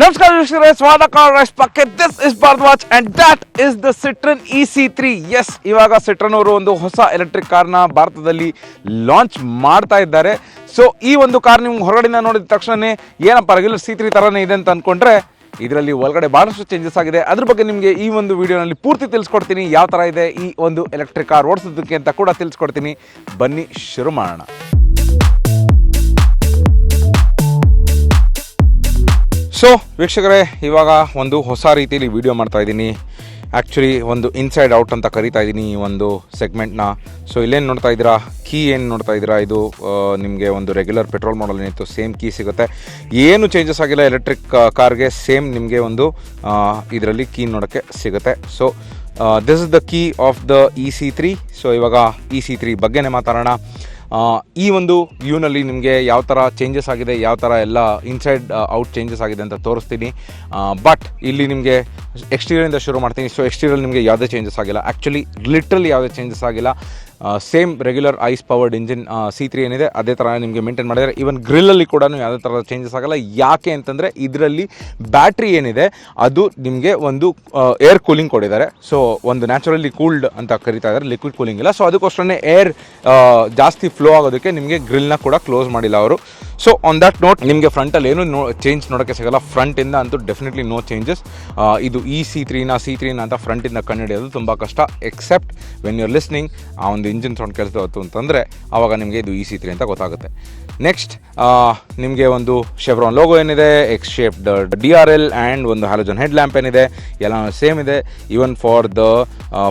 ನಮಸ್ಕಾರ ವೀಕ್ಷಕರೇ, ಸ್ವಾಗತ ರೈಸ್ ಪಕ್ಕೆ. This is Bharadwaj and that is the Citroen e C three S ಇವಾಗ ಸಿಟ್ರನ್ ಅವರು ಒಂದು ಹೊಸ ಎಲೆಕ್ಟ್ರಿಕ್ ಕಾರ್ನ ಭಾರತದಲ್ಲಿ ಲಾಂಚ್ ಮಾಡ್ತಾ ಇದ್ದಾರೆ. ಸೊ ಈ ಒಂದು ಕಾರ್ ನಿಮ್ಗೆ ಹೊರಗಡೆಯಿಂದ ನೋಡಿದ ತಕ್ಷಣನೇ ಏನಪ್ಪ ರೆಗ್ಯುಲರ್ ಸಿ ತ್ರೀ ಥರನೇ ಇದೆ ಅಂತ ಅಂದ್ಕೊಂಡ್ರೆ ಇದರಲ್ಲಿ ಒಳಗಡೆ ಭಾಳಷ್ಟು ಚೇಂಜಸ್ ಆಗಿದೆ. ಅದ್ರ ಬಗ್ಗೆ ನಿಮಗೆ ಈ ಒಂದು ವಿಡಿಯೋನಲ್ಲಿ ಪೂರ್ತಿ ತಿಳಿಸ್ಕೊಡ್ತೀನಿ. ಯಾವ ಥರ ಇದೆ ಈ ಒಂದು ಎಲೆಕ್ಟ್ರಿಕ್ ಕಾರ್ ಓಡಿಸೋದಕ್ಕೆ ಅಂತ ಕೂಡ ತಿಳಿಸ್ಕೊಡ್ತೀನಿ. ಬನ್ನಿ, ಶುರು ಮಾಡೋಣ. ಸೊ ವೀಕ್ಷಕರೇ, ಇವಾಗ ಒಂದು ಹೊಸ ರೀತಿಯಲ್ಲಿ ವಿಡಿಯೋ ಮಾಡ್ತಾ ಇದ್ದೀನಿ. ಆ್ಯಕ್ಚುಲಿ ಒಂದು ಇನ್ಸೈಡ್ ಔಟ್ ಅಂತ ಕರಿತಾ ಇದ್ದೀನಿ ಈ ಒಂದು ಸೆಗ್ಮೆಂಟ್ನ ಸೊ ಇಲ್ಲೇನು ನೋಡ್ತಾ ಇದ್ದೀರಾ? ಕೀ ಏನು ನೋಡ್ತಾ ಇದ್ದೀರಾ? ಇದು ನಿಮಗೆ ಒಂದು ರೆಗ್ಯುಲರ್ ಪೆಟ್ರೋಲ್ ಮಾಡಲ್ ಏನಿತ್ತು ಸೇಮ್ ಕೀ ಸಿಗುತ್ತೆ. ಏನು ಚೇಂಜಸ್ ಆಗಿಲ್ಲ ಎಲೆಕ್ಟ್ರಿಕ್ ಕಾರ್ಗೆ ಸೇಮ್ ನಿಮಗೆ ಒಂದು ಇದರಲ್ಲಿ ಕೀ ನೋಡೋಕ್ಕೆ ಸಿಗುತ್ತೆ. So this is the key of the e C three so ಇವಾಗ ಇ ಸಿ ತ್ರೀ ಬಗ್ಗೆನೇ ಮಾತಾಡೋಣ. ಈ ಒಂದು ವ್ಯೂನಲ್ಲಿ ನಿಮಗೆ ಯಾವ ಥರ ಚೇಂಜಸ್ ಆಗಿದೆ, ಯಾವ ಥರ ಎಲ್ಲ ಇನ್ಸೈಡ್ ಔಟ್ ಚೇಂಜಸ್ ಆಗಿದೆ ಅಂತ ತೋರಿಸ್ತೀನಿ. ಬಟ್ ಇಲ್ಲಿ ನಿಮಗೆ ಎಕ್ಸ್ಟೀರಿಯರಿಂದ ಶುರು ಮಾಡ್ತೀನಿ. ಸೊ ಎಕ್ಸ್ಟೀರಿಯಲ್ ನಿಮಗೆ ಯಾವುದೇ ಚೇಂಜಸ್ ಆಗಿಲ್ಲ. ಆ್ಯಕ್ಚುಲಿ ಲಿಟ್ರಲಿ ಯಾವುದೇ ಚೇಂಜಸ್ ಆಗಿಲ್ಲ. Same regular ICE powered engine C three ಏನಿದೆ, ಅದೇ ಥರ ನಿಮಗೆ ಮೇಂಟೈನ್ ಮಾಡಿದ್ದಾರೆ. ಈವನ್ ಗ್ರಿಲ್ಲಲ್ಲಿ ಕೂಡ ಯಾವುದೇ ಥರದ ಚೇಂಜಸ್ ಆಗಲ್ಲ. ಯಾಕೆ ಅಂತಂದರೆ ಇದರಲ್ಲಿ ಬ್ಯಾಟ್ರಿ ಏನಿದೆ, ಅದು ನಿಮಗೆ ಒಂದು ಏರ್ ಕೂಲಿಂಗ್ ಕೊಡಿದ್ದಾರೆ ಸೊ ಒಂದು ನ್ಯಾಚುರಲಿ ಕೂಲ್ಡ್ ಅಂತ ಕರಿತಾ ಇದ್ದಾರೆ ಲಿಕ್ವಿಡ್ ಕೂಲಿಂಗ್ ಇಲ್ಲ. ಸೊ ಅದಕ್ಕೋಸ್ಕರನೇ ಏರ್ ಜಾಸ್ತಿ ಫ್ಲೋ ಆಗೋದಕ್ಕೆ ನಿಮಗೆ ಗ್ರಿಲ್ನ ಕೂಡ ಕ್ಲೋಸ್ ಮಾಡಿಲ್ಲ ಅವರು. ಸೊ ಆನ್ ದಟ್ ನೋಟ್ ನಿಮಗೆ ಫ್ರಂಟಲ್ಲಿ ಏನು ನೋ ಚೇಂಜ್ ನೋಡೋಕ್ಕೆ ಸಿಗಲ್ಲ. ಫ್ರಂಟಿಂದ ಅಂತೂ ಡೆಫಿನೆಟ್ಲಿ ನೋ ಚೇಂಜಸ್ ಇದು ಇ ಸಿ ತ್ರೀನ ಸಿ ತ್ರೀನ ಅಂತ ಫ್ರಂಟಿಂದ ಕಂಡುಹಿಡಿಯೋದು ತುಂಬ ಕಷ್ಟ ಎಕ್ಸೆಪ್ಟ್ ವೆನ್ ಯೂರ್ ಲಿಸ್ನಿಂಗ್ ಆ ಒಂದು ಇಂಜಿನ್ ಸೌಂಡ್ ಕೇಳಿಸ್ತು ಅಂತಂದರೆ ಆವಾಗ ನಿಮಗೆ ಇದು ಇ ಸಿ ತ್ರೀ ಅಂತ ಗೊತ್ತಾಗುತ್ತೆ. ನೆಕ್ಸ್ಟ್ ನಿಮಗೆ ಒಂದು ಶೆವ್ರಾನ್ ಲೋಗೋ ಏನಿದೆ X shaped D R L and ಒಂದು ಹ್ಯಾಲೋಜನ್ ಹೆಡ್ ಲ್ಯಾಂಪ್ ಏನಿದೆ, ಎಲ್ಲ ಸೇಮ್ ಇದೆ. Even for the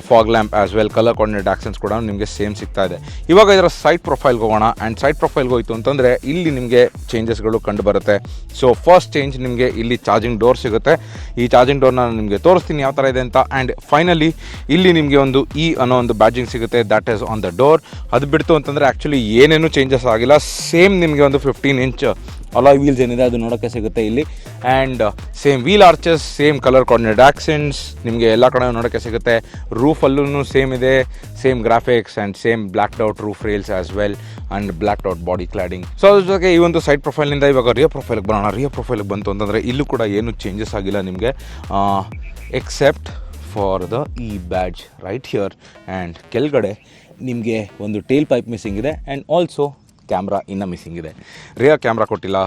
fog lamp as well colour coordinate actions ಕೂಡ ನಿಮಗೆ ಸೇಮ್ ಸಿಗ್ತಾ ಇದೆ. ಇವಾಗ ಇದರ ಸೈಡ್ ಪ್ರೊಫೈಲ್ಗೆ ಹೋಗೋಣ. ಆ್ಯಂಡ್ ಸೈಡ್ ಪ್ರೊಫೈಲ್ಗೆ ಹೋಯ್ತು ಅಂತಂದರೆ ಇಲ್ಲಿ ನಿಮಗೆ ಚೇಂಜಸ್ಗಳು ಕಂಡು ಬರುತ್ತೆ ಸೊ ಫಸ್ಟ್ ಚೇಂಜ್ ನಿಮಗೆ ಇಲ್ಲಿ ಚಾರ್ಜಿಂಗ್ ಡೋರ್ ಸಿಗುತ್ತೆ. ಈ ಚಾರ್ಜಿಂಗ್ ಡೋರ್ನ ನಿಮಗೆ ತೋರಿಸ್ತೀನಿ ಯಾವ ಥರ ಇದೆ ಅಂತ. ಆ್ಯಂಡ್ ಫೈನಲಿ ಇಲ್ಲಿ ನಿಮಗೆ ಒಂದು ಇ ಅನ್ನೋ ಒಂದು ಬ್ಯಾಜಿಂಗ್ ಸಿಗುತ್ತೆ. That is on the door ಅದು ಬಿಡ್ತು ಅಂತಂದರೆ ಆ್ಯಕ್ಚುಲಿ ಏನೇನು ಚೇಂಜಸ್ ಆಗಿಲ್ಲ. ಸೇಮ್ ನಿಮಗೆ ಒಂದು ಫಿಫ್ಟೀನ್ ಇಂಚ್ ಅಲಾಯ್ ವೀಲ್ಸ್ ಏನಿದೆ ಅದು ನೋಡೋಕ್ಕೆ ಸಿಗುತ್ತೆ ಇಲ್ಲಿ. And same wheel arches same colour coordinate accents ನಿಮಗೆ ಎಲ್ಲ ಕಡೆ ನೋಡೋಕ್ಕೆ ಸಿಗುತ್ತೆ. ರೂಫಲ್ಲೂ ಸೇಮ್ ಇದೆ. Same graphics and same black out roof rails as well and black out body cladding so ಅದ್ರ ಜೊತೆಗೆ ಈ ಒಂದು ಸೈಡ್ ಪ್ರೊಫೈಲ್ನಿಂದ ಇವಾಗ ರಿಯೋ ಪ್ರೊಫೈಲ್ಗೆ ಬರೋಣ. ರಿಯೋ ಪ್ರೊಫೈಲ್ಗೆ ಬಂತು ಅಂತಂದರೆ ಇಲ್ಲೂ ಕೂಡ ಏನು ಚೇಂಜಸ್ ಆಗಿಲ್ಲ ನಿಮಗೆ. ಎಕ್ಸೆಪ್ಟ್ ಫಾರ್ ದ ಈ ಬ್ಯಾಡ್ಜ್ ರೈಟ್ ಹಿಯರ್ ಆ್ಯಂಡ್ ಕೆಳಗಡೆ ನಿಮಗೆ ಒಂದು ಟೇಲ್ ಪೈಪ್ ಮಿಸ್ಸಿಂಗ್ ಇದೆ. ಆ್ಯಂಡ್ ಆಲ್ಸೋ ಕ್ಯಾಮ್ರಾ ಇನ್ನೂ ಮಿಸ್ಸಿಂಗ್ ಇದೆ. ರಿಯಾ ಕ್ಯಾಮ್ರಾ ಕೊಟ್ಟಿಲ್ಲ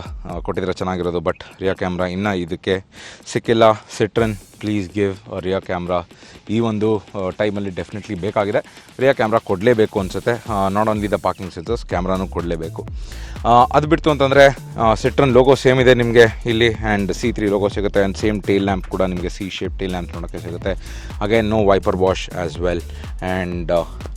ಕೊಟ್ಟಿದ್ರೆ ಚೆನ್ನಾಗಿರೋದು, ಬಟ್ ರಿಯಾ ಕ್ಯಾಮ್ರಾ ಇನ್ನೂ ಇದಕ್ಕೆ ಸಿಕ್ಕಿಲ್ಲ. Citroen please give rear camera ಈ ಒಂದು ಟೈಮಲ್ಲಿ ಡೆಫಿನೆಟ್ಲಿ ಬೇಕಾಗಿದೆ. ರಿಯಾ ಕ್ಯಾಮ್ರಾ ಕೊಡಲೇಬೇಕು ಅನಿಸುತ್ತೆ. Not only the parking sensors ಕ್ಯಾಮ್ರಾನು ಕೊಡಲೇಬೇಕು. ಅದು ಬಿಡ್ತು ಅಂತಂದರೆ ಸೆಟ್ರನ್ ಲೋಗೋ ಸೇಮ್ ಇದೆ ನಿಮಗೆ ಇಲ್ಲಿ ಆ್ಯಂಡ್ ಸಿ ತ್ರೀ ಲೋಗೋ ಸಿಗುತ್ತೆ ಆ್ಯಂಡ್ ಸೇಮ್ ಟೇಲ್ ಲ್ಯಾಂಪ್ ಕೂಡ ನಿಮಗೆ ಸಿ ಶೇಪ್ ಟೇಲ್ ಲ್ಯಾಂಪ್ ನೋಡೋಕ್ಕೆ ಸಿಗುತ್ತೆ. Again no wiper wash as well and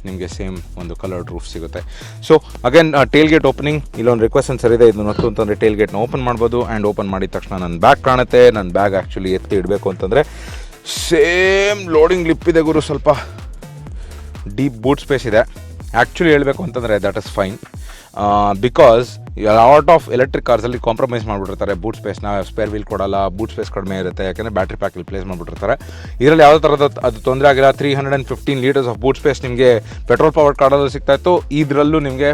ನಿಮಗೆ ಸೇಮ್ ಒಂದು ಕಲರ್ಡ್ ರೂಫ್ ಸಿಗುತ್ತೆ. So again tail gate opening ಇಲ್ಲೊಂದು ರಿಕ್ವೆಸ್ಟ್ ಅನ್ಸರ್ ಇದೆ ಇದನ್ನು ಮತ್ತು ಅಂತಂದರೆ ಟೇಲ್ ಗೇಟ್ನ ಓಪನ್ ಮಾಡ್ಬೋದು ಆ್ಯಂಡ್ ಓಪನ್ ಮಾಡಿದ ತಕ್ಷಣ ನನ್ನ ಬ್ಯಾಗ್ ಕಾಣುತ್ತೆ ನನ್ನ ಬ್ಯಾಗ್ ಆ್ಯಕ್ಚುಲಿ ಎತ್ತಿ ಇಡಬೇಕು ಅಂತಂದರೆ ಸೇಮ್ ಲೋಡಿಂಗ್ ಲಿಪ್ ಇದೆ ಗುರು ಸ್ವಲ್ಪ. ಡೀಪ್ ಬೂಟ್ ಸ್ಪೇಸ್ ಇದೆ. ಆ್ಯಕ್ಚುಲಿ ಹೇಳಬೇಕು ಅಂತಂದರೆ that is fine because lot of electric ಕಾರ್ಸಲ್ಲಿ compromise ಮಾಡಿಬಿಟ್ಟಿರ್ತಾರೆ. ಬೂಟ್ ಸ್ಪೇಸ್ನ ಸ್ಪೇರ್ ವೀಲ್ ಕೊಡಲ್ಲ ಬೂಟ್ ಸ್ಪೇಸ್ ಕಡಿಮೆ ಇರುತ್ತೆ. ಯಾಕಂದರೆ ಬ್ಯಾಟ್ರಿ ಪ್ಯಾಕ್ ಪ್ಲೇಸ್ ಮಾಡಿಬಿಟ್ಟಿರ್ತಾರೆ. ಇದರಲ್ಲಿ ಯಾವುದೇ ಥರದ ಅದು ತೊಂದರೆ ಆಗಿಲ್ಲ. Three hundred and fifteen litres of boot space ನಿಮಗೆ ಪೆಟ್ರೋಲ್ ಪವರ್ ಕಾರ್ಡಲ್ಲೂ ಸಿಗ್ತಾ ಇತ್ತು. ಇದರಲ್ಲೂ ನಿಮಗೆ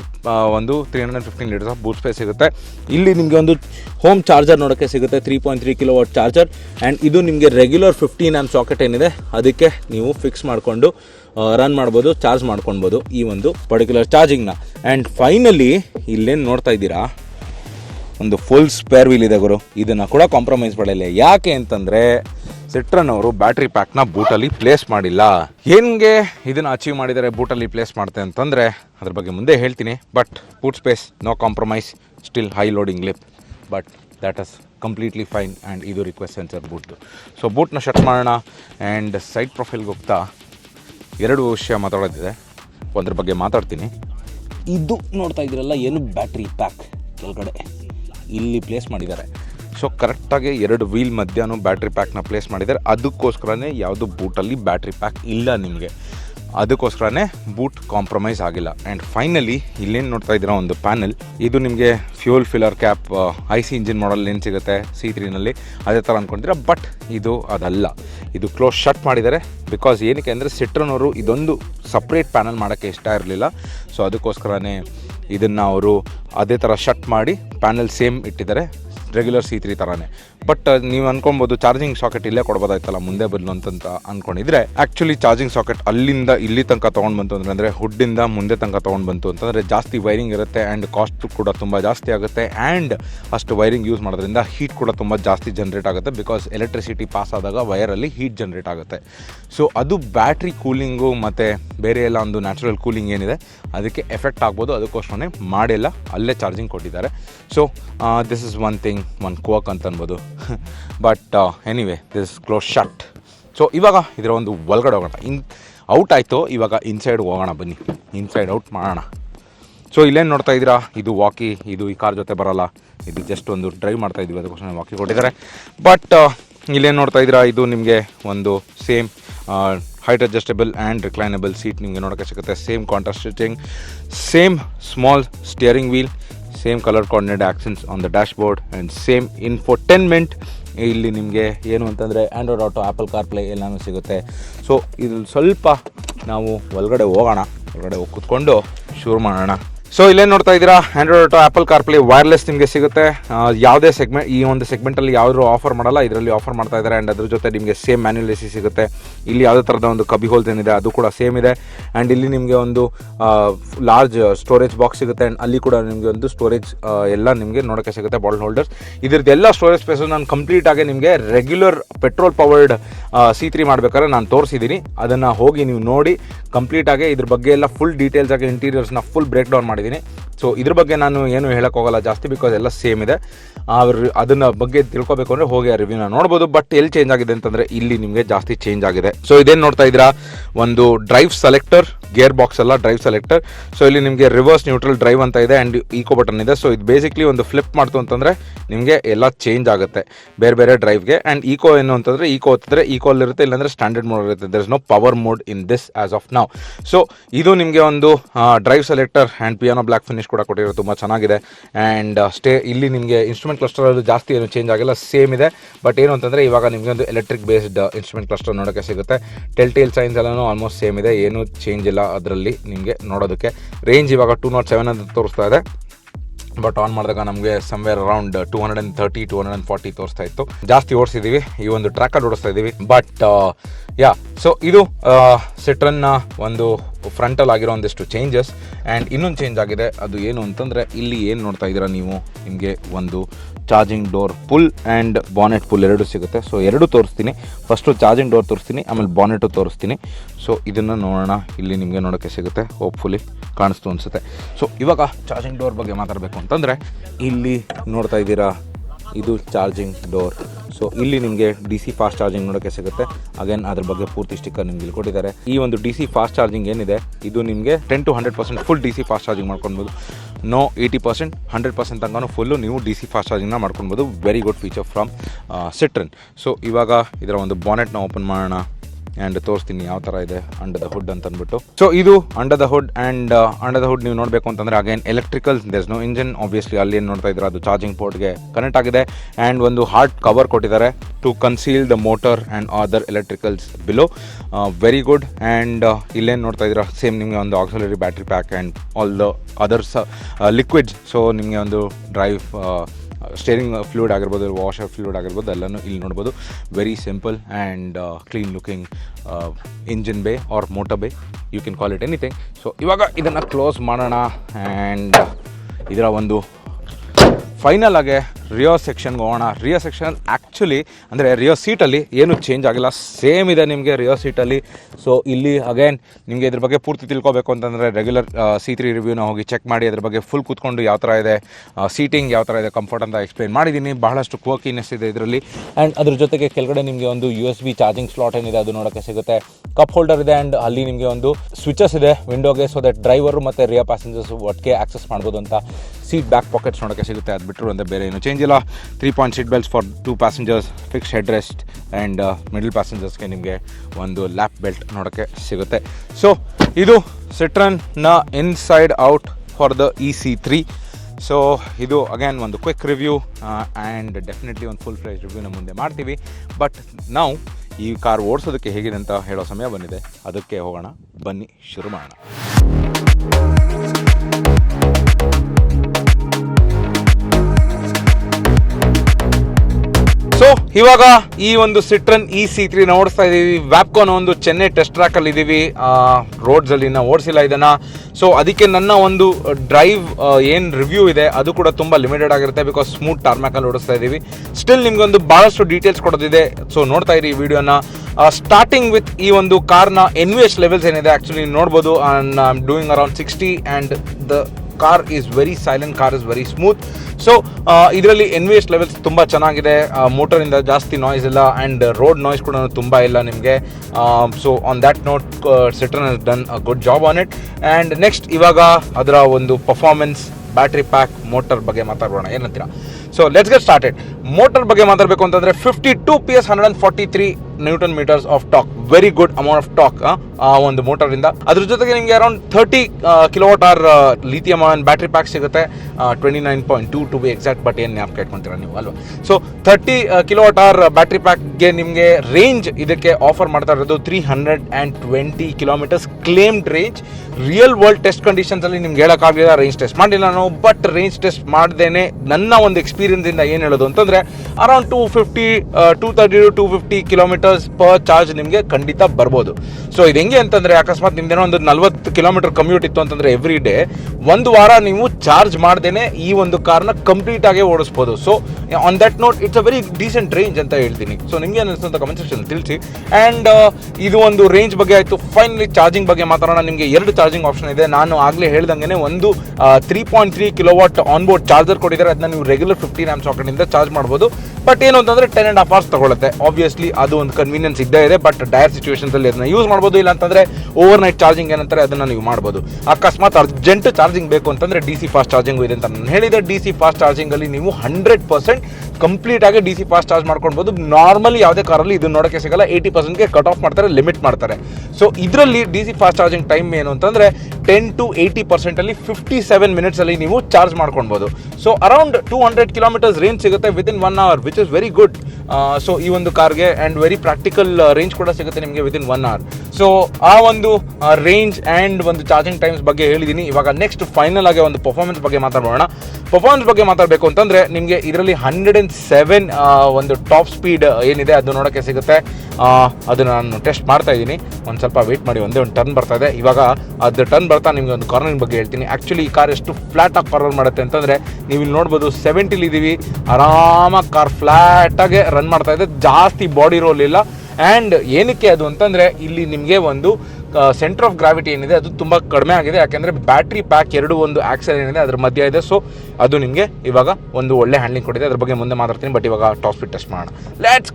ಒಂದು three hundred fifteen litres of boot space ಸಿಗುತ್ತೆ. ಇಲ್ಲಿ ನಿಮಗೆ ಒಂದು ಹೋಮ್ ಚಾರ್ಜರ್ ನೋಡೋಕ್ಕೆ ಸಿಗುತ್ತೆ. Three point three kilowatt charger and ಇದು ನಿಮಗೆ ರೆಗ್ಯುಲರ್ ಫಿಫ್ಟೀನ್ ಆ್ಯಂಡ್ ಸಾಕೆಟ್ ಏನಿದೆ, ಅದಕ್ಕೆ ನೀವು ಫಿಕ್ಸ್ ಮಾಡಿಕೊಂಡು ರನ್ ಮಾಡ್ಬೋದು ಚಾರ್ಜ್ ಮಾಡ್ಕೊಳ್ಬೋದು ಈ ಒಂದು ಪರ್ಟಿಕ್ಯುಲರ್ ಚಾರ್ಜಿಂಗ್ನ ಆ್ಯಂಡ್ ಫೈನಲಿ ಇಲ್ಲೇನು ನೋಡ್ತಾ ಇದ್ದೀರಾ? ಒಂದು ಫುಲ್ ಸ್ಪೇರ್ ವೀಲ್ ಇದೆ ಗುರು. ಇದನ್ನು ಕೂಡ ಕಾಂಪ್ರಮೈಸ್ ಮಾಡಿಲ್ಲ. ಯಾಕೆ ಅಂತಂದರೆ ಸಿಟ್ರನ್ ಅವರು ಬ್ಯಾಟ್ರಿ ಪ್ಯಾಕ್ನ ಬೂಟಲ್ಲಿ ಪ್ಲೇಸ್ ಮಾಡಿಲ್ಲ. ಹೆಂಗೆ ಇದನ್ನು ಅಚೀವ್ ಮಾಡಿದರೆ ಬೂಟಲ್ಲಿ ಪ್ಲೇಸ್ ಮಾಡ್ತೆ ಅಂತಂದರೆ, ಅದ್ರ ಬಗ್ಗೆ ಮುಂದೆ ಹೇಳ್ತೀನಿ. But boot space no compromise still high loading lip but that is completely fine and ಇದು ರಿಕ್ವೆಸ್ಟ್ ಸೆನ್ಸರ್ ಬೂಟ್ದು ಸೊ ಬೂಟ್ನ ಶಟ್ ಮಾಡೋಣ. ಆ್ಯಂಡ್ ಸೈಡ್ ಪ್ರೊಫೈಲ್ಗೆ ಹೋಗ್ತಾ ಎರಡು ವಿಷಯ ಮಾತಾಡೋದಿದೆ. ಒಂದ್ರ ಬಗ್ಗೆ ಮಾತಾಡ್ತೀನಿ. ಇದು ನೋಡ್ತಾ ಇದ್ದೀರಲ್ಲ ಏನು ಬ್ಯಾಟ್ರಿ ಪ್ಯಾಕ್ ಕೆಳಗಡೆ. ಇಲ್ಲಿ ಪ್ಲೇಸ್ ಮಾಡಿದ್ದಾರೆ. ಸೊ ಕರೆಕ್ಟಾಗಿ ಎರಡು ವೀಲ್ ಮಧ್ಯಾಹ್ನ ಬ್ಯಾಟ್ರಿ ಪ್ಯಾಕ್ನ ಪ್ಲೇಸ್ ಮಾಡಿದ್ದಾರೆ. ಅದಕ್ಕೋಸ್ಕರನೇ ಯಾವುದು ಬೂಟಲ್ಲಿ ಬ್ಯಾಟ್ರಿ ಪ್ಯಾಕ್ ಇಲ್ಲ ನಿಮಗೆ. ಅದಕ್ಕೋಸ್ಕರನೇ ಬೂಟ್ ಕಾಂಪ್ರಮೈಸ್ ಆಗಿಲ್ಲ. ಆ್ಯಂಡ್ ಫೈನಲಿ ಇಲ್ಲೇನು ನೋಡ್ತಾ ಇದ್ದೀರಾ ಒಂದು ಪ್ಯಾನಲ್ ಇದು ನಿಮಗೆ fuel filler cap I C engine model ಏನು ಸಿಗುತ್ತೆ? ಸಿ ತ್ರೀನಲ್ಲಿ ಅದೇ ಥರ ಅಂದ್ಕೊಂಡಿದ್ದೀರಾ ಬಟ್ ಇದು ಅದಲ್ಲ. ಇದು ಕ್ಲೋಸ್ ಶಟ್ ಮಾಡಿದ್ದಾರೆ. ಬಿಕಾಸ್ ಏನಕ್ಕೆ ಅಂದರೆ ಸಿಟ್ರನ್ ಅವರು ಇದೊಂದು ಸಪ್ರೇಟ್ ಪ್ಯಾನಲ್ ಮಾಡೋಕ್ಕೆ ಇಷ್ಟ ಇರಲಿಲ್ಲ. ಸೊ ಅದಕ್ಕೋಸ್ಕರನೇ ಇದನ್ನು ಅವರು ಅದೇ ಥರ ಶಟ್ ಮಾಡಿ ಪ್ಯಾನಲ್ ಸೇಮ್ ಇಟ್ಟಿದ್ದಾರೆ. ರೆಗ್ಯುಲರ್ ಸಿ ತ್ರೀ ಥರನೇ ಬಟ್ ನೀವು ಅನ್ಕೊಬೋದು ಚಾರ್ಜಿಂಗ್ ಸಾಕೆಟ್ ಇಲ್ಲೇ ಕೊಡ್ಬೋದಾಯ್ತಲ್ಲ, ಮುಂದೆ ಬದಲು ಅಂತ ಅನ್ಕೊಂಡಿದ್ರೆ ಆ್ಯಕ್ಚುಲಿ ಚಾರ್ಜಿಂಗ್ ಸಾಕೆಟ್ ಅಲ್ಲಿಂದ ಇಲ್ಲಿ ತನಕ ತೊಗೊಂಡು ಬಂತು ಅಂದರೆ ಅಂದರೆ ಹುಡ್ಡಿಂದ ಮುಂದೆ ತನಕ ತೊಗೊಂಡು ಬಂತು ಅಂತಂದರೆ ಜಾಸ್ತಿ ವೈರಿಂಗ್ ಇರುತ್ತೆ ಆ್ಯಂಡ್ ಕಾಸ್ಟ್ ಕೂಡ ತುಂಬ ಜಾಸ್ತಿ ಆಗುತ್ತೆ ಆ್ಯಂಡ್ ಅಷ್ಟು ವೈರಿಂಗ್ ಯೂಸ್ ಮಾಡೋದ್ರಿಂದ ಹೀಟ್ ಕೂಡ ತುಂಬ ಜಾಸ್ತಿ ಜನ್ರೇಟ್ ಆಗುತ್ತೆ ಬಿಕಾಸ್ ಎಲೆಕ್ಟ್ರಿಸಿಟಿ ಪಾಸ್ ಆದಾಗ ವೈರಲ್ಲಿ ಹೀಟ್ ಜನ್ರೇಟ್ ಆಗುತ್ತೆ. ಸೊ ಅದು ಬ್ಯಾಟ್ರಿ ಕೂಲಿಂಗು ಮತ್ತು ಬೇರೆ ಎಲ್ಲ ಒಂದು ನ್ಯಾಚುರಲ್ ಕೂಲಿಂಗ್ ಏನಿದೆ, ಅದಕ್ಕೆ ಎಫೆಕ್ಟ್ ಆಗ್ಬೋದು. ಅದಕ್ಕೋಸ್ಕರನೇ ಮಾಡಿಲ್ಲ, ಅಲ್ಲೇ ಚಾರ್ಜಿಂಗ್ ಕೊಟ್ಟಿದ್ದಾರೆ. So this is one thing one con ಅಂತ ಅನ್ಬೋದು. But anyway this close shut so ಇವಾಗ ಇದರ ಒಂದು ಒಳಗಡೆ ಹೋಗೋಣ. ಇನ್ ಔಟ್ ಆಯಿತು. ಇವಾಗ ಇನ್ಸೈಡ್ ಹೋಗೋಣ ಬನ್ನಿ. ಇನ್ಸೈಡ್ ಔಟ್ ಮಾಡೋಣ. ಸೊ ಇಲ್ಲೇನು ನೋಡ್ತಾ ಇದ್ದೀರಾ? ಇದು ವಾಕಿ ಇದು ಈ ಕಾರ್ ಜೊತೆ ಬರಲ್ಲ. ಇದು ಜಸ್ಟ್ ಒಂದು ಡ್ರೈವ್ ಮಾಡ್ತಾ ಇದ್ದೀವಿ. ಅದಕ್ಕೋಸ್ಕರ ವಾಕಿ ಕೊಟ್ಟಿದ್ದಾರೆ. ಬಟ್ ಇಲ್ಲೇನು ನೋಡ್ತಾ ಇದ್ದೀರಾ? ಇದು ನಿಮಗೆ ಒಂದು same height adjustable and reclinable seat ನಿಮಗೆ ನೋಡೋಕ್ಕೆ ಸಿಗುತ್ತೆ. Same contrast same small steering wheel same colour coordinate actions on the dashboard and same infotainment ಇಲ್ಲಿ ನಿಮಗೆ ಏನು ಅಂತಂದರೆ Android Auto Apple CarPlay ಎಲ್ಲನೂ ಸಿಗುತ್ತೆ. ಸೊ ಇದು ಸ್ವಲ್ಪ ನಾವು ಒಳಗಡೆ ಹೋಗೋಣ. ಒಳಗಡೆ ಹೋಗಿ ಕೂತ್ಕೊಂಡು ಶುರು ಮಾಡೋಣ. ಸೊ ಇಲ್ಲೇ ನೋಡ್ತಾ ಇದ್ದೀರಾ? Android Auto Apple CarPlay wireless ನಿಮಗೆ ಸಿಗುತ್ತೆ. ಯಾವುದೇ ಸೆಗ್ಮೆಂಟ್ ಈ ಒಂದು ಸೆಗ್ಮೆಂಟಲ್ಲಿ ಯಾವುದ್ರು ಆಫರ್ ಮಾಡಲ್ಲ, ಇದರಲ್ಲಿ ಆಫರ್ ಮಾಡ್ತಾ ಇದ್ದಾರೆ. ಆ್ಯಂಡ್ ಅದ್ರ ಜೊತೆ ನಿಮಗೆ ಸೇಮ್ ಮ್ಯಾನ್ಯಲ್ ಸಿಗುತ್ತೆ. ಇಲ್ಲಿ ಯಾವುದೇ ಥರದ ಒಂದು ಕಬಿ ಹೋಲ್ಸ್ ಏನಿದೆ, ಅದು ಕೂಡ ಸೇಮ್ ಇದೆ. ಆ್ಯಂಡ್ ಇಲ್ಲಿ ನಿಮಗೆ ಒಂದು ಲಾರ್ಜ್ ಸ್ಟೋರೇಜ್ ಬಾಕ್ಸ್ ಸಿಗುತ್ತೆ. ಆ್ಯಂಡ್ ಅಲ್ಲಿ ಕೂಡ ನಿಮಗೆ ಒಂದು ಸ್ಟೋರೇಜ್ ಎಲ್ಲ ನಿಮಗೆ ನೋಡೋಕ್ಕೆ ಸಿಗುತ್ತೆ ಬಾಟಲ್ ಹೋಲ್ಡರ್ಸ್ ಇದ್ರದ್ದು ಎಲ್ಲ ಸ್ಟೋರೇಜ್ ಸ್ಪೇಸು ನಾನು ಕಂಪ್ಲೀಟ್ ಆಗಿ ನಿಮಗೆ regular petrol powered C three ಮಾಡ್ಬೇಕಾದ್ರೆ ನಾನು ತೋರಿಸಿದ್ದೀನಿ ಅದನ್ನು ಹೋಗಿ ನೀವು ನೋಡಿ ಕಂಪ್ಲೀಟ್ ಆಗಿ ಇದ್ರ ಬಗ್ಗೆ ಎಲ್ಲ ಫುಲ್ ಡೀಟೇಲ್ಸ್ ಆಗಿ ಇಂಟೀರಿಯರ್ಸ್ನ ಫುಲ್ ಬ್ರೇಕ್ ಡೌನ್ ಮಾಡಿದ್ದೀನಿ. ಸೊ ಇದ್ರ ಬಗ್ಗೆ ನಾನು ಏನು ಹೇಳೋಕ್ಕೋಗಲ್ಲ ಜಾಸ್ತಿ ಬಿಕಾಸ್ ಎಲ್ಲ ಸೇಮ್ ಇದೆ. ಅವ್ರ ಅದನ್ನ ಬಗ್ಗೆ ತಿಳ್ಕೊಬೇಕು ಅಂದ್ರೆ ಹೋಗಿ ಆ ರಿವ್ಯೂನ ನೋಡ್ಬೋದು. ಬಟ್ ಎಲ್ಲಿ ಚೇಂಜ್ ಆಗಿದೆ ಅಂತಂದ್ರೆ ಇಲ್ಲಿ ನಿಮಗೆ ಜಾಸ್ತಿ ಚೇಂಜ್ ಆಗಿದೆ. ಸೊ ಇದೇನು ನೋಡ್ತಾ ಇದ್ದೀರಾ? ಒಂದು ಡ್ರೈವ್ ಸೆಲೆಕ್ಟರ್ ಗೇರ್ ಬಾಕ್ಸ್ ಎಲ್ಲ ಡ್ರೈವ್ ಸೆಲೆಕ್ಟರ್ ಸೊ ಇಲ್ಲಿ ನಿಮಗೆ ರಿವರ್ಸ್ ನ್ಯೂಟ್ರಲ್ ಡ್ರೈವ್ ಅಂತ ಇದೆ ಆ್ಯಂಡ್ ಈಕೋ ಬಟನ್ ಇದೆ. ಸೊ ಇದು ಬೇಸಿಕ್ಲಿ ಒಂದು ಫ್ಲಿಪ್ ಮಾಡ್ತು ಅಂತಂದ್ರೆ ನಿಮಗೆ ಎಲ್ಲ ಚೇಂಜ್ ಆಗುತ್ತೆ. ಬೇರೆ ಬೇರೆ ಡ್ರೈವ್ಗೆ ಆ್ಯಂಡ್ ಈಕೋ ಏನು ಅಂತಂದ್ರೆ ಈಕೋ ಹೊತ್ತಿದ್ರೆ ಈಕೋಲ್ ಇರುತ್ತೆ, ಇಲ್ಲಾಂದ್ರೆ ಸ್ಟ್ಯಾಂಡರ್ಡ್ ಮೋಡ್ ಇರುತ್ತೆ. There is no power mode in this as of ನಾವು ಸೊ ಇದು ನಿಮಗೆ ಒಂದು drive selector and piano black finish ಕೂಡ ಕೊಟ್ಟಿರೋದು ತುಂಬ ಚೆನ್ನಾಗಿದೆ. ಆ್ಯಂಡ್ ಸ್ಟೇ ಇಲ್ಲಿ ನಿಮಗೆ ಇನ್ಸ್ಟ್ರೂಮೆಂಟ್ ಕ್ಲಸ್ಟರ್ ಜಾಸ್ತಿ ಏನು ಚೇಂಜ್ ಆಗಿಲ್ಲ ಸೇಮ್ ಇದೆ. ಬಟ್ ಏನು ಅಂತಂದರೆ ಇವಾಗ ನಿಮಗೆ ಒಂದು ಎಲೆಕ್ಟ್ರಿಕ್ ಬೇಸ್ಡ್ ಇನ್ಸ್ಟ್ರೂಮೆಂಟ್ ಕ್ಲಸ್ಟರ್ ನೋಡೋಕ್ಕೆ ಸಿಗುತ್ತೆ. ಟೆಲ್ ಟೇಲ್ ಸೈನ್ಸ್ ಎಲ್ಲನೂ ಆಲ್ಮೋಸ್ಟ್ ಸೇಮ್ ಇದೆ. ಏನು ಚೇಂಜ್ ಇಲ್ಲ ಅದರಲ್ಲಿ ನಿಮಗೆ ನೋಡೋದಕ್ಕೆ. ರೇಂಜ್ ಇವಾಗ ಟೂ ನಾಟ್ ಸೆವೆನ್ ಅಂತ ತೋರಿಸ್ತಾ ಇದೆ. ಬಟ್ ಆನ್ ಮಾಡಿದಾಗ ನಮಗೆ somewhere around two hundred and thirty two hundred and forty ತೋರಿಸ್ತಾ ಇತ್ತು. ಜಾಸ್ತಿ ಓಡಿಸಿದ್ದೀವಿ ಈ ಒಂದು ಟ್ರ್ಯಾಕಲ್ಲಿ ಓಡಿಸ್ತಾ ಇದ್ದೀವಿ. ಬಟ್ ಯಾ ಸೊ ಇದು ಸಿಟ್ರನ್ನ ಒಂದು ಫ್ರಂಟಲ್ ಆಗಿರೋ ಒಂದಿಷ್ಟು ಚೇಂಜಸ್ ಆ್ಯಂಡ್ ಇನ್ನೊಂದು ಚೇಂಜ್ ಆಗಿದೆ. ಅದು ಏನು ಅಂತಂದರೆ, ಇಲ್ಲಿ ಏನು ನೋಡ್ತಾ ಇದ್ದೀರಾ ನೀವು? ನಿಮಗೆ ಒಂದು charging door pull and bonnet pull ಎರಡು ಸಿಗುತ್ತೆ. ಸೊ, ಎರಡು ತೋರಿಸ್ತೀನಿ. ಫಸ್ಟು ಚಾರ್ಜಿಂಗ್ ಡೋರ್ ತೋರಿಸ್ತೀನಿ, ಆಮೇಲೆ ಬಾನೆಟು ತೋರಿಸ್ತೀನಿ. ಸೊ, ಇದನ್ನು ನೋಡೋಣ. ಇಲ್ಲಿ ನಿಮಗೆ ನೋಡೋಕ್ಕೆ ಸಿಗುತ್ತೆ. ಹೋಪ್ಫುಲಿ ಕಾಣಿಸ್ತು ಅನಿಸುತ್ತೆ. ಸೊ, ಇವಾಗ ಚಾರ್ಜಿಂಗ್ ಡೋರ್ ಬಗ್ಗೆ ಮಾತಾಡಬೇಕು ಅಂತಂದರೆ, ಇಲ್ಲಿ ನೋಡ್ತಾ ಇದ್ದೀರಾ, ಇದು ಚಾರ್ಜಿಂಗ್ ಡೋರ್. ಸೊ, ಇಲ್ಲಿ ನಿಮಗೆ ಡಿ ಸಿ ಫಾಸ್ಟ್ ಚಾರ್ಜಿಂಗ್ ನೋಡೋಕ್ಕೆ ಸಿಗುತ್ತೆ. ಅಗೇನ್, ಅದ್ರ ಬಗ್ಗೆ ಪೂರ್ತಿ ಸ್ಟಿಕ್ಕರ್ ನಿಮ್ಗೆ ಇಲ್ಲಿ ಕೊಟ್ಟಿದ್ದಾರೆ. ಈ ಒಂದು ಡಿ ಸಿ ಫಾಸ್ಟ್ ಚಾರ್ಜಿಂಗ್ ಏನಿದೆ, ಇದು ನಿಮಗೆ ten to hundred percent full D C fast charging ಮಾಡ್ಕೊಳ್ಬೋದು. No eighty percent, hundred percent ತನಕ ಫುಲ್ಲು ನೀವು ಡಿ ಸಿ ಫಾಸ್ಟ್ ಚಾರ್ಜಿಂಗ್ನ ಮಾಡ್ಕೊಬೋದು very good feature from Citroen so ಇವಾಗ ಇದರ ಒಂದು ಬಾನೆಟ್ನ ಓಪನ್ ಮಾಡೋಣ. ಆ್ಯಂಡ್ ತೋರಿಸ್ತೀನಿ ಯಾವ ಥರ ಇದೆ ಅಂಡರ್ ದ ಹುಡ್ ಅಂತ ಅಂದ್ಬಿಟ್ಟು ಸೊ ಇದು under the hood and under the hood ನೀವು ನೋಡಬೇಕು ಅಂತಂದರೆ again electrical does no engine obviously ಅಲ್ಲಿ ಏನು ನೋಡ್ತಾ ಇದ್ರೆ ಅದು ಚಾರ್ಜಿಂಗ್ ಪೋರ್ಟ್ಗೆ ಕನೆಕ್ಟ್ ಆಗಿದೆ. ಆ್ಯಂಡ್ ಒಂದು ಹಾರ್ಟ್ ಕವರ್ ಕೊಟ್ಟಿದ್ದಾರೆ to conceal the motor and other electricals below very good and ಇಲ್ಲೇನು ನೋಡ್ತಾ ಇದ್ದೀರಾ? ಸೇಮ್ ನಿಮಗೆ ಒಂದು auxiliary battery pack and all the others liquids so ನಿಮಗೆ ಒಂದು ಡ್ರೈವ್ ಸ್ಟೇರಿಂಗ್ ಫ್ಲೂಡ್ ಆಗಿರ್ಬೋದು ವಾಷರ್ ಫ್ಲೂಡ್ ಆಗಿರ್ಬೋದು, ಎಲ್ಲನೂ ಇಲ್ಲಿ ನೋಡ್ಬೋದು. Very simple and clean looking engine bay or motor bay you can call it anything so ಇವಾಗ ಇದನ್ನು ಕ್ಲೋಸ್ ಮಾಡೋಣ ಆ್ಯಂಡ್ ಇದರ ಒಂದು ಫೈನಲ್ ಆಗಿ ರಿಯೋ ಸೆಕ್ಷನ್ಗೆ ಹೋಗೋಣ. ರಿಯೋ ಸೆಕ್ಷನ್ ಆ್ಯಕ್ಚುಲಿ ಅಂದರೆ ರಿಯೋ ಸೀಟಲ್ಲಿ ಏನು ಚೇಂಜ್ ಆಗಿಲ್ಲ. ಸೇಮ್ ಇದೆ ನಿಮಗೆ ರಿಯೋ ಸೀಟಲ್ಲಿ. ಸೊ ಇಲ್ಲಿ ಅಗೇನ್ ನಿಮಗೆ ಇದ್ರ ಬಗ್ಗೆ ಪೂರ್ತಿ ತಿಳ್ಕೊಬೇಕು ಅಂತಂದರೆ ರೆಗ್ಯುಲರ್ ಸಿ ತ್ರೀ ರಿವ್ಯೂನ ಹೋಗಿ ಚೆಕ್ ಮಾಡಿ ಅದ್ರ ಬಗ್ಗೆ ಫುಲ್ ಕೂತ್ಕೊಂಡು ಯಾವ ಥರ ಇದೆ ಸೀಟಿಂಗ್ ಯಾವ ಥರ ಇದೆ ಕಂಫರ್ಟ್ ಅಂತ ಎಕ್ಸ್ಪ್ಲೈನ್ ಮಾಡಿದ್ದೀನಿ. ಬಹಳಷ್ಟು ಕೋಕಿನೆಸ್ ಇದೆ ಇದರಲ್ಲಿ. ಆ್ಯಂಡ್ ಅದ್ರ ಜೊತೆಗೆ ಕೆಳಗಡೆ ನಿಮಗೆ ಒಂದು U S B charging slot ಏನಿದೆ ಅದು ನೋಡೋಕ್ಕೆ ಸಿಗುತ್ತೆ. ಕಪ್ ಹೋಲ್ಡರ್ ಇದೆ ಆ್ಯಂಡ್ ಅಲ್ಲಿ ನಿಮಗೆ ಒಂದು ಸ್ವಿಚಸ್ ಇದೆ ವಿಂಡೋಗೆ ಸೊ ದಟ್ ಡ್ರೈವರು ಮತ್ತು ರಿಯರ್ ಪ್ಯಾಸೆಂಜರ್ಸ್ ಒಟ್ಟಿಗೆ ಆಕ್ಸೆಸ್ ಮಾಡ್ಬೋದು ಅಂತ. ಸೀಟ್ ಬ್ಯಾಕ್ ಪಾಕೆಟ್ಸ್ ನೋಡೋಕ್ಕೆ ಸಿಗುತ್ತೆ. ಅದು ಬಿಟ್ಟರು ಅಂದರೆ ಬೇರೆ ಏನು ಚೇಂಜ್ ಇಲ್ಲ three point seat belts for two passengers fix head rest and middle ಪ್ಯಾಸೆಂಜರ್ಸ್ಗೆ ನಿಮಗೆ ಒಂದು ಲ್ಯಾಪ್ ಬೆಲ್ಟ್ ನೋಡೋಕ್ಕೆ ಸಿಗುತ್ತೆ. ಸೊ ಇದು ಸಿಟ್ರನ್ನ inside out for the E C three so ಇದು ಅಗೇನ್ ಒಂದು ಕ್ವಿಕ್ ರಿವ್ಯೂ ಆ್ಯಂಡ್ ಡೆಫಿನೆಟ್ಲಿ ಒಂದು ಫುಲ್ ಫ್ರೆಶ್ ರಿವ್ಯೂನ ಮುಂದೆ ಮಾಡ್ತೀವಿ. ಬಟ್ ನಾವು ಈ ಕಾರ್ ಓಡಿಸೋದಕ್ಕೆ ಹೇಗಿದೆ ಅಂತ ಹೇಳೋ ಸಮಯ ಬಂದಿದೆ. ಅದಕ್ಕೆ ಹೋಗೋಣ. ಬನ್ನಿ, ಶುರು ಮಾಡೋಣ. ಇವಾಗ ಈ ಒಂದು ಸಿಟ್ರನ್ ಇ ಸಿ ತ್ರೀ ಓಡಿಸ್ತಾ ಇದೀವಿ. ವ್ಯಾಪ್ಕೋನ ಒಂದು ಚೆನ್ನೈ ಟೆಸ್ಟ್ ಟ್ರ್ಯಾಕ್ ಅಲ್ಲಿ ಇದೀವಿ. ರೋಡ್ಸ್ ಅಲ್ಲಿ ಓಡಿಸಿಲ್ಲ ಇದನ್ನ. ಸೊ ಅದಕ್ಕೆ ನನ್ನ ಒಂದು ಡ್ರೈವ್ ಏನ್ ರಿವ್ಯೂ ಇದೆ, ಅದು ಕೂಡ ತುಂಬಾ ಲಿಮಿಟೆಡ್ ಆಗಿರುತ್ತೆ ಬಿಕಾಸ್ ಸ್ಮೂತ್ ಟಾರ್ಮ್ಯಾಕ್ ಅಲ್ಲಿ ಓಡಿಸ್ತಾ ಇದೀವಿ. ಸ್ಟಿಲ್ ನಿಮ್ಗೆ ಒಂದು ಬಹಳಷ್ಟು ಡೀಟೇಲ್ಸ್ ಕೊಡೋದಿದೆ. ಸೊ ನೋಡ್ತಾ ಇರಿ ಈ ವಿಡಿಯೋನ ಸ್ಟಾರ್ಟಿಂಗ್ ವಿತ್ ಈ ಒಂದು ಕಾರ್ನ ಎನ್ ವಿ ಎಸ್ ಲೆವೆಲ್ಸ್ ಏನಿದೆ ಆಕ್ಚುಲಿ ನೋಡ್ಬೋದು. And I am doing around sixty and the car is very silent car is very smooth so ಇದರಲ್ಲಿ ಎನ್ ವಿ ಎಸ್ ಲೆವೆಲ್ಸ್ ತುಂಬ ಚೆನ್ನಾಗಿದೆ. ಮೋಟರಿಂದ ಜಾಸ್ತಿ ನಾಯ್ಸ್ ಇಲ್ಲ ಆ್ಯಂಡ್ ರೋಡ್ ನಾಯ್ಸ್ ಕೂಡ ತುಂಬ ಇಲ್ಲ ನಿಮಗೆ. So on that note Citroen has done a good job on it and next ಇವಾಗ ಅದರ ಒಂದು ಪರ್ಫಾರ್ಮೆನ್ಸ್ ಬ್ಯಾಟ್ರಿ ಪ್ಯಾಕ್ ಮೋಟರ್ ಬಗ್ಗೆ ಮಾತಾಡೋಣ ಏನಂತೀರಾ? So let's get started motor ಬಗ್ಗೆ ಮಾತಾಡಬೇಕು ಅಂತಂದ್ರೆ fifty two P S hundred and forty three newton meters of torque very good amount of torque ಆ ಒಂದು ಮೋಟರ್ ಇಂದ ಅದ್ರ ಜೊತೆಗೆ ನಿಮಗೆ around thirty kilowatt hour lithium ion battery pack ಸಿಗುತ್ತೆ. Twenty nine point two to be exact but ಏನು ಜ್ಞಾಪಕ ಇಟ್ಕೊಂತೀರಾ ನೀವು, ಅಲ್ವಾ? So thirty kilowatt hour battery ಪ್ಯಾಕ್ಗೆ ನಿಮಗೆ ರೇಂಜ್ ಇದಕ್ಕೆ ಆಫರ್ ಮಾಡ್ತಾ ಇರೋದು three hundred and twenty kilometres claimed range real world test ಕಂಡೀಷನ್ಸಲ್ಲಿ ನಿಮ್ಗೆ ಹೇಳೋಕ್ಕಾಗಲಿಲ್ಲ ರೇಂಜ್ ಟೆಸ್ಟ್ ಮಾಡಿಲ್ಲ ನಾವು ಬಟ್ ರೇಂಜ್ ಟೆಸ್ಟ್ ಮಾಡ್ದೇನೆ ನನ್ನ ಒಂದು ಎಕ್ಸ್ಪೀರಿಯನ್ಸಿಂದ ಏನು ಹೇಳೋದು ಅಂತಂದ್ರೆ around two fifty two thirty to two fifty kilometres per charge ನಿಮಗೆ ಖಂಡಿತ ಬರ್ಬೋದು. ಸೊ ಇದು ಹೆಂಗೆ ಅಂತಂದ್ರೆ ಅಕಸ್ಮಾತ್ ನಿಮ್ದೇನೋ ಒಂದು ನಲ್ವತ್ತು ಕಿಲೋಮೀಟರ್ ಕಮ್ಯೂಟ್ ಇತ್ತು ಅಂತಂದ್ರೆ ಎವ್ರಿ ಡೇ ಒಂದು ವಾರ ನೀವು ಚಾರ್ಜ್ ಮಾಡ್ದೇನೆ ಈ ಒಂದು ಕಾರ್ನ ಕಂಪ್ಲೀಟ್ ಆಗಿ ಓಡಿಸ್ಬೋದು. So on that note it's a very decent range ಅಂತ ಹೇಳ್ತೀನಿ. ಸೊ ನಿಮ್ಗೆ ಅನಿಸ್ತು ಅಂತ ಕಮೆಂಟ್ ಸೆಕ್ಷನ್ ತಿಳಿಸಿ. ಆ್ಯಂಡ್ ಇದು ಒಂದು ರೇಂಜ್ ಬಗ್ಗೆ ಆಯಿತು. ಫೈನಲಿ ಚಾರ್ಜಿಂಗ್ ಬಗ್ಗೆ ಮಾತಾಡೋಣ. ನಿಮಗೆ ಎರಡು ಚಾರ್ಜಿಂಗ್ ಆಪ್ಷನ್ ಇದೆ. ನಾನು ಆಗಲೇ ಹೇಳ್ದಂಗೆ ಒಂದು three point three kilowatt on board charger ಕೊಟ್ಟಿದ್ದಾರೆ. ಅದನ್ನ ನೀವು ರೆಗ್ಯುಲರ್ ಫಿಫ್ಟೀನ್ ಆಮ್ ಸಾಕೆಟಿಂದ ಚಾರ್ಜ್ ಮಾಡ್ಬೋದು. ಬಟ್ ಏನು ಅಂತಂದ್ರೆ ಟೆನ್ ಆ್ಯಂಡ್ ಹಾಫ್ ಅವರ್ಸ್ ತಗೊಳ್ಳುತ್ತೆ ಆಬ್ವಿಯಸ್ಲಿ ಅದು ಒಂದು ಕನ್ವೀನಿಯನ್ಸ್ ಇದ್ದೇ ಇದೆ ಬಟ್ ಡಯರ್ ಸಿಚುವೇಷನ್ಸಲ್ಲಿ ಅದನ್ನ ಯೂಸ್ ಮಾಡ್ಬೋದು. ಇಲ್ಲ ಅಂತಂದ್ರೆ ಓವರ್ ನೈಟ್ ಚಾರ್ಜಿಂಗ್ ಏನಂತಾರೆ ಅದನ್ನ ನೀವು ಮಾಡ್ಬೋದು. ಅಕಸ್ಮಾತ್ ಅರ್ಜೆಂಟ್ ಚಾರ್ಜಿಂಗ್ ಬೇಕು ಅಂತಂದ್ರೆ ಡಿ ಸಿ ಫಾಸ್ಟ್ ಚಾರ್ಜಿಂಗ್ ಇದೆ ಅಂತ ನಾನು ಹೇಳಿದೆ. ಡಿ ಸಿ ಫಾಸ್ಟ್ ಚಾರ್ಜಿಂಗಲ್ಲಿ ನೀವು ಹಂಡ್ರೆಡ್ ಪರ್ಸೆಂಟ್ ಕಂಪ್ಲೀಟ್ ಆಗಿ ಡಿ ಸಿ ಫಾಸ್ಟ್ ಚಾರ್ಜ್ ಮಾಡ್ಕೊಳ್ಬೋದು. ನಾರ್ಮಲಿ ಯಾವುದೇ ಕಾರಲ್ಲಿ ಇದು ನೋಡೋಕ್ಕೆ ಸಿಗಲ್ಲ. ಏಯ್ಟಿ ಪರ್ಸೆಂಟ್ಗೆ ಕಟ್ ಆಫ್ ಮಾಡ್ತಾರೆ ಲಿಮಿಟ್ ಮಾಡ್ತಾರೆ. ಸೊ ಇದರಲ್ಲಿ D C fast charging time ಏನು ಅಂತಂದ್ರೆ ಟೆನ್ ಟು ಏಯ್ಟಿ ಪರ್ಸೆಂಟ್ ಅಲ್ಲಿ ಫಿಫ್ಟಿ ಸೆವೆನ್ ಮಿನಿಟ್ಸ್ ಅಲ್ಲಿ ನೀವು ಚಾರ್ಜ್ ಮಾಡ್ಕೊಳ್ಬೋದು. So around two hundred kilometres range ಸಿಗುತ್ತೆ within one hour which is very good so ಈ ಒಂದು ಕಾರ್ಗೆ ಆ್ಯಂಡ್ ವೆರಿ ಪ್ರಾಕ್ಟಿಕಲ್ ರೇಂಜ್ ಕೂಡ ಸಿಗುತ್ತೆ ನಿಮಗೆ within one hour so ಆ ಒಂದು ರೇಂಜ್ ಆ್ಯಂಡ್ ಒಂದು ಚಾರ್ಜಿಂಗ್ ಟೈಮ್ಸ್ ಬಗ್ಗೆ ಹೇಳಿದ್ದೀನಿ ಇವಾಗ ನೆಕ್ಸ್ಟ್ ಫೈನಲ್ ಆಗಿ ಒಂದು ಪರ್ಫಾರ್ಮೆನ್ಸ್ ಬಗ್ಗೆ ಮಾತಾಡೋಣ ಪರ್ಫಾರ್ಮೆನ್ಸ್ ಬಗ್ಗೆ ಮಾತಾಡಬೇಕು ಅಂತಂದ್ರೆ ನಿಮಗೆ ಇದರಲ್ಲಿ ಹಂಡ್ರೆಡ್ ಆ್ಯಂಡ್ ಸೆವೆನ್ ಒಂದು ಟಾಪ್ ಸ್ಪೀಡ್ ಏನಿದೆ ಅದು ನೋಡೋಕ್ಕೆ ಸಿಗುತ್ತೆ. ಅದು ನಾನು ಟೆಸ್ಟ್ ಮಾಡ್ತಾ ಇದ್ದೀನಿ. ಒಂದು ಸ್ವಲ್ಪ ವೆಯ್ಟ್ ಮಾಡಿ, ಒಂದೇ ಒಂದು ಟರ್ನ್ ಬರ್ತಾ ಇದೆ. ಇವಾಗ ಅದು ಟರ್ನ್ ಬರ್ತಾ, ನಿಮಗೆ ಒಂದು ಕಾರ್ನರ್ ಬಗ್ಗೆ ಹೇಳ್ತೀನಿ. ಆ್ಯಕ್ಚುಲಿ ಈ ಕಾರ್ ಎಷ್ಟು ಫ್ಲಾಟ್ ಆಗಿ ಕಾರ್ನರ್ ಮಾಡುತ್ತೆ ಅಂತಂದರೆ, ನೀವು ಇಲ್ಲಿ ನೋಡ್ಬೋದು ಸೆವೆಂಟಿಲಿ ಇದ್ದೀವಿ. ಆರಾಮಾಗಿ ಕಾರ್ ಫ್ಲ್ಯಾಟಾಗೆ ರನ್ ಮಾಡ್ತಾ ಇದೆ. ಜಾಸ್ತಿ ಬಾಡಿ ರೋಲ್ ಇಲ್ಲ. ಆ್ಯಂಡ್ ಏನಕ್ಕೆ ಅದು ಅಂತಂದರೆ, ಇಲ್ಲಿ ನಿಮಗೆ ಒಂದು ಸೆಂಟರ್ ಆಫ್ ಗ್ರಾವಿಟಿ ಏನಿದೆ, ಅದು ತುಂಬ ಕಡಿಮೆ ಆಗಿದೆ. ಯಾಕೆಂದರೆ ಬ್ಯಾಟ್ರಿ ಪ್ಯಾಕ್ ಎರಡು ಒಂದು ಆಕ್ಸಲ್ ಏನಿದೆ, ಅದ್ರ ಮಧ್ಯ ಇದೆ. ಸೊ ಅದು ನಿಮಗೆ ಇವಾಗ ಒಂದು ಒಳ್ಳೆ ಹ್ಯಾಂಡ್ಲಿಂಗ್ ಕೊಟ್ಟಿದೆ. ಅದ್ರ ಬಗ್ಗೆ ಮುಂದೆ ಮಾತಾಡ್ತೀನಿ ಬಟ್ ಇವಾಗ ಟಾಪ್ ಸ್ಪೀಡ್ ಟೆಸ್ಟ್ ಮಾಡೋಣ. ಲೆಟ್ಸ್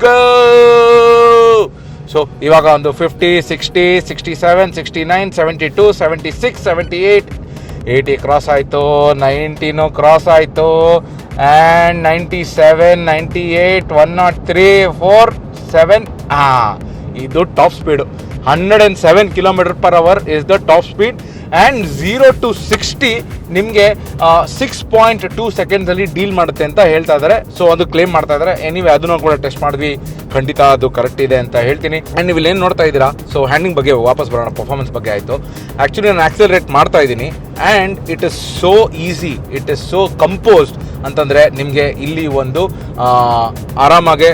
ಸೊ ಇವಾಗ ಒಂದು fifty sixty sixty seven sixty nine seventy two seventy six seventy eight eighty cross ಆಯಿತು. ನೈಂಟೀನು ಕ್ರಾಸ್ ಆಯಿತು and ninety seven ninety eight one naught three four seven ಹಾಂ ಇದು top speed hundred and seven kilometre per hour is the top speed and zero to sixty ನಿಮಗೆ six point two ಸೆಕೆಂಡ್ಸಲ್ಲಿ deal ಮಾಡುತ್ತೆ ಅಂತ ಹೇಳ್ತಾ ಇದ್ದಾರೆ so ಅದು claim ಮಾಡ್ತಾ ಇದ್ದಾರೆ ಎನಿವೆ ಅದನ್ನು ಕೂಡ ಟೆಸ್ಟ್ ಮಾಡಿದ್ವಿ. ಖಂಡಿತ ಅದು ಕರೆಕ್ಟ್ ಇದೆ ಅಂತ ಹೇಳ್ತೀನಿ. ಆ್ಯಂಡ್ ನೀವು ಏನು ನೋಡ್ತಾ ಇದ್ದೀರಾ? ಸೊ ಹ್ಯಾಂಡಿಂಗ್ ಬಗ್ಗೆ ವಾಪಸ್ ಬರೋಣ. ಪರ್ಫಾರ್ಮೆನ್ಸ್ ಬಗ್ಗೆ ಆಯಿತು. ಆ್ಯಕ್ಚುಲಿ ನಾನು ಆಕ್ಸಲರೇಟ್ ಮಾಡ್ತಾ ಇದ್ದೀನಿ. And it is so easy it is so composed ಅಂತಂದರೆ ನಿಮಗೆ ಇಲ್ಲಿ ಒಂದು ಆರಾಮಾಗೆ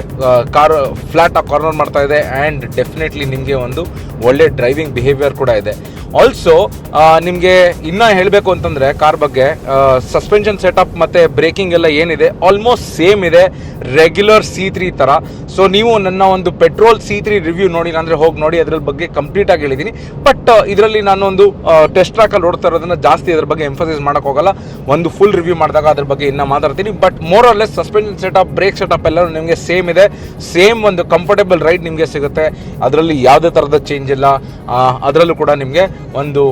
ಕಾರ್ ಫ್ಲಾಟ್ ಆಗಿ ಕಾರ್ನರ್ ಮಾಡ್ತಾ ಇದೆ. ಆ್ಯಂಡ್ ಡೆಫಿನೆಟ್ಲಿ ನಿಮಗೆ ಒಂದು ಒಳ್ಳೆ ಡ್ರೈವಿಂಗ್ ಬಿಹೇವಿಯರ್ ಕೂಡ ಇದೆ. ಆಲ್ಸೋ ನಿಮಗೆ ಇನ್ನೂ ಹೇಳಬೇಕು ಅಂತಂದರೆ ಕಾರ್ ಬಗ್ಗೆ ಸಸ್ಪೆನ್ಷನ್ ಸೆಟಪ್ ಮತ್ತು ಬ್ರೇಕಿಂಗ್ ಎಲ್ಲ ಏನಿದೆ ಆಲ್ಮೋಸ್ಟ್ ಸೇಮ್ ಇದೆ ರೆಗ್ಯುಲರ್ ಸಿ ತ್ರೀ. ಥರ ಸೊ ನೀವು ನನ್ನ ಒಂದು ಪೆಟ್ರೋಲ್ ಸಿ ತ್ರೀ ರಿವ್ಯೂ ನೋಡಿ ಅಂದರೆ ಹೋಗಿ ನೋಡಿ ಅದ್ರ ಬಗ್ಗೆ ಕಂಪ್ಲೀಟಾಗಿ ಹೇಳಿದ್ದೀನಿ ಬಟ್ ಇದರಲ್ಲಿ ನಾನೊಂದು ಟೆಸ್ಟ್ ಟ್ರ್ಯಾಕಲ್ಲಿ ಓಡ್ತಾ ಇರೋದನ್ನು ಜಾಸ್ತಿ ಅದ್ರ ಬಗ್ಗೆ ಎಂಫಸೈಸ್ ಮಾಡೋಕೆ ಹೋಗಲ್ಲ. ಒಂದು ಫುಲ್ ರಿವ್ಯೂ ಮಾಡಿದಾಗ ಅದ್ರ ಬಗ್ಗೆ ಇನ್ನೂ ಮಾತಾಡ್ತೀನಿ. But more or less suspension setup brake setup ಎಲ್ಲ ನಿಮಗೆ ಸೇಮ್ ಇದೆ. ಸೇಮ್ ಒಂದು ಕಂಫರ್ಟೇಬಲ್ ರೈಡ್ ನಿಮಗೆ ಸಿಗುತ್ತೆ. ಅದರಲ್ಲಿ ಯಾವುದೇ ಥರದ ಚೇಂಜ್ ಇಲ್ಲ. ಅದರಲ್ಲೂ ಕೂಡ ನಿಮಗೆ ಒಂದು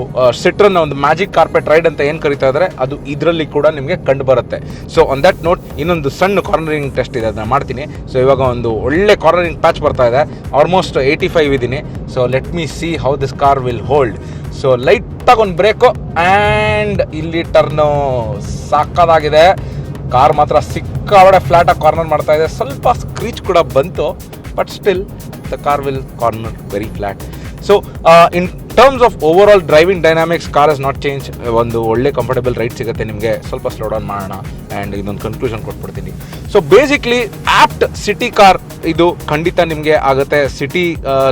ಸಿಟ್ರನ್ನ ಒಂದು ಮ್ಯಾಜಿಕ್ ಕಾರ್ಪೆಟ್ ರೈಡ್ ಅಂತ ಏನು ಕರಿತಾ ಇದ್ದಾರೆ ಅದು ಇದರಲ್ಲಿ ಕೂಡ ನಿಮಗೆ ಕಂಡು ಬರುತ್ತೆ ಸೊ ಆನ್ ದಟ್ ನೋಟ್ ಇನ್ನೊಂದು ಸಣ್ಣ ಕಾರ್ನರಿಂಗ್ ಟೆಸ್ಟ್ ಇದೆ, ಅದನ್ನ ಮಾಡ್ತೀನಿ. ಸೊ ಇವಾಗ ಒಂದು ಒಳ್ಳೆ ಕಾರ್ನರಿಂಗ್ ಪ್ಯಾಚ್ ಬರ್ತಾ ಇದೆ. ಆಲ್ಮೋಸ್ಟ್ ಏಯ್ಟಿ ಫೈವ್ ಇದ್ದೀನಿ so let me see how this car will hold so ಲೈಟಾಗಿ ಒಂದು ಬ್ರೇಕು ಆ್ಯಂಡ್ ಇಲ್ಲಿ ಟರ್ನು ಸಾಕದಾಗಿದೆ. ಕಾರ್ ಮಾತ್ರ ಸಿಕ್ಕಾವಡೆ ಫ್ಲ್ಯಾಟಾಗಿ ಕಾರ್ನರ್ ಮಾಡ್ತಾ ಇದೆ. ಸ್ವಲ್ಪ ಸ್ಕ್ರೀಚ್ ಕೂಡ ಬಂತು but still the car will corner very flat so in terms of overall driving dynamics car is not change ಒಂದು ಒಳ್ಳೆ ಕಂಫರ್ಟಬಲ್ ರೈಡ್ ಸಿಗುತ್ತೆ ನಿಮಗೆ. ಸ್ವಲ್ಪ ಸ್ಲೋ ಡೌನ್ ಮಾಡೋಣ ಆ್ಯಂಡ್ ಇದೊಂದು ಕನ್ಕ್ಲೂಷನ್ ಕೊಟ್ಬಿಡ್ತೀನಿ. So basically apt city car ಇದು ಖಂಡಿತ ನಿಮಗೆ ಆಗುತ್ತೆ. ಸಿಟಿ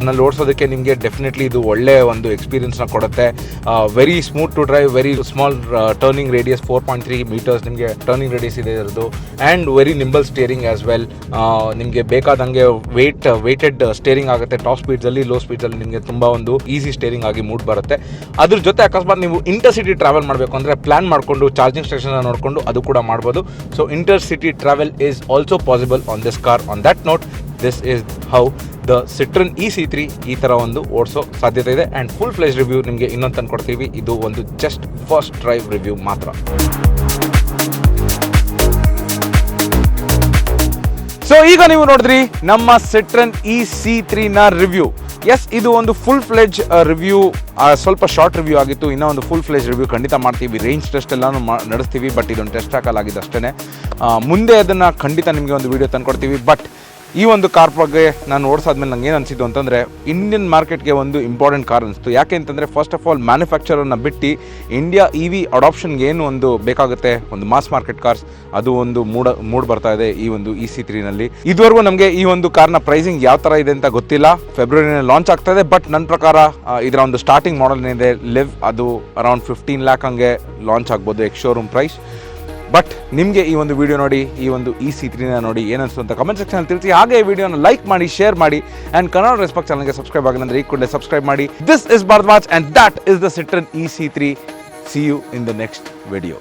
ನಲ್ಲಿ ಓಡಿಸೋದಕ್ಕೆ ನಿಮಗೆ ಡೆಫಿನೆಟ್ಲಿ ಇದು ಒಳ್ಳೆ ಒಂದು ಎಕ್ಸ್ಪೀರಿಯನ್ಸ್ನ ಕೊಡುತ್ತೆ. Very smooth to drive very small turning radius four point three metres ನಿಮಗೆ ಟರ್ನಿಂಗ್ ರೇಡಿಯಸ್ ಇದೆ ಇರೋದು. And very nimble steering as well ನಿಮಗೆ ಬೇಕಾದಂಗೆ ವೇಟ್ ವೆಯ್ಟೆಡ್ ಸ್ಟೇರಿಂಗ್ ಆಗುತ್ತೆ. ಟಾಪ್ ಸ್ಪೀಡ್ಸಲ್ಲಿ ಲೋ ಸ್ಪೀಡ್ಸಲ್ಲಿ ನಿಮಗೆ ತುಂಬ ಒಂದು ಈಸಿ ಸ್ಟೇರಿಂಗ್ ಆಗಿ ಮೂಡ್ ಬರುತ್ತೆ. ಅದ್ರ ಜೊತೆ ಅಕಸ್ಮಾತ್ ನೀವು ಇಂಟರ್ ಸಿಟಿ ಟ್ರಾವೆಲ್ ಮಾಡಬೇಕು ಅಂದರೆ ಪ್ಲ್ಯಾನ್ ಮಾಡಿಕೊಂಡು ಚಾರ್ಜಿಂಗ್ ಸ್ಟೇಷನ್ ನೋಡಿಕೊಂಡು ಅದು ಕೂಡ ಮಾಡ್ಬೋದು. So inter city travel is also possible on this car on that note this is how the Citroen E C three ಈ ಥರ ಒಂದು ಓಡಿಸೋ ಸಾಧ್ಯತೆ ಇದೆ. ಆ್ಯಂಡ್ ಫುಲ್ ಫ್ಲೆಜ್ ರಿವ್ಯೂ ನಿಮಗೆ ಇನ್ನೊಂದು ತಂದು ಕೊಡ್ತೀವಿ. ಇದು ಒಂದು ಜಸ್ಟ್ ಫಸ್ಟ್ ಡ್ರೈವ್ ರಿವ್ಯೂ ಮಾತ್ರ. ಸೊ ಈಗ ನೀವು ನೋಡಿದ್ರಿ ನಮ್ಮ ಸಿಟ್ರನ್ ಇ ಸಿ ತ್ರೀನ ರಿವ್ಯೂ ಎಸ್ ಇದು ಒಂದು ಫುಲ್ ಫ್ಲೆಜ್ ರಿವ್ಯೂ ಸ್ವಲ್ಪ ಶಾರ್ಟ್ ರಿವ್ಯೂ ಆಗಿತ್ತು. ಇನ್ನೂ ಒಂದು ಫುಲ್ ಫ್ಲೆಜ್ ರಿವ್ಯೂ ಖಂಡಿತ ಮಾಡ್ತೀವಿ. ರೇಂಜ್ ಟೆಸ್ಟ್ ಎಲ್ಲಾನು ನಡೆಸ್ತೀವಿ ಬಟ್ ಇದೊಂದು ಟೆಸ್ಟ್ ಹಾಕಲಾಗಿದೆ ಅಷ್ಟೇ ಮುಂದೆ ಅದನ್ನು ಖಂಡಿತ ನಿಮಗೆ ಒಂದು ವಿಡಿಯೋ ತಂದ್ಕೊಡ್ತೀವಿ. ಬಟ್ ಈ ಒಂದು ಕಾರ್ ಬಗ್ಗೆ ನಾನು ಓಡಿಸಾದ್ಮೇಲೆ ನಂಗೆ ಏನು ಅನಿಸಿದ್ದು ಅಂತಂದರೆ ಇಂಡಿಯನ್ ಮಾರ್ಕೆಟ್ಗೆ ಒಂದು ಇಂಪಾರ್ಟೆಂಟ್ ಕಾರ್ ಅನಿಸ್ತು. ಯಾಕೆ ಅಂತಂದರೆ ಫಸ್ಟ್ ಆಫ್ ಆಲ್ ಮ್ಯಾನುಫ್ಯಾಕ್ಚರನ್ನು ಬಿಟ್ಟು ಇಂಡಿಯಾ ಇ ವಿ ಅಡಾಪ್ಷನ್ಗೆ ಏನು ಒಂದು ಬೇಕಾಗುತ್ತೆ? ಒಂದು ಮಾಸ್ ಮಾರ್ಕೆಟ್ ಕಾರ್ಸ್ ಅದು ಒಂದು ಮೂಡ, ಮೂಡ್ ಬರ್ತಾ ಇದೆ ಈ ಒಂದು ಇ ಸಿ ತ್ರೀನಲ್ಲಿ ಇದುವರೆಗೂ ನಮಗೆ ಈ ಒಂದು ಕಾರ್ನ ಪ್ರೈಸಿಂಗ್ ಯಾವ ಥರ ಇದೆ ಅಂತ ಗೊತ್ತಿಲ್ಲ. ಫೆಬ್ರವರಿನಲ್ಲಿ ಲಾಂಚ್ ಆಗ್ತಾ ಇದೆ ಬಟ್ ನನ್ನ ಪ್ರಕಾರ ಇದರ ಒಂದು ಸ್ಟಾರ್ಟಿಂಗ್ ಮಾಡಲ್ ಏನಿದೆ ಲಿವ್ ಅದು ಅರೌಂಡ್ ಫಿಫ್ಟೀನ್ ಲ್ಯಾಕ್ ಹಂಗೆ ಲಾಂಚ್ ಆಗ್ಬೋದು ಎಕ್ಸ್ ಶೋರೂಮ್ ಪ್ರೈಸ್ ಬಟ್ ನಿಮಗೆ ಈ ಒಂದು ವಿಡಿಯೋ ನೋಡಿ, ಈ ಒಂದು ಇ ಸಿ ತ್ರೀನ ನೋಡಿ ಏನನ್ನಿಸ್ತು ಅಂತ ಕಮೆಂಟ್ ಸೆಕ್ಷನ್ ತಿಳಿಸಿ. ಹಾಗೆ ಈ ವಿಡಿಯೋನ ಲೈಕ್ ಮಾಡಿ ಶೇರ್ ಮಾಡಿ ಆ್ಯಂಡ್ ಕನ್ನಡ ರೆಸ್ಪೆಕ್ಟ್ ಚಾನಲ್ಗೆ ಸಬ್ಸ್ಕ್ರೈಬ್ ಆಗಿಲ್ಲ ಅಂದ್ರೆ ಈ ಕೂಡಲೇ ಸಬ್ಸ್ಕ್ರೈಬ್ ಮಾಡಿ. This is Bharat watch and that is the Citroen E C three see you in the next video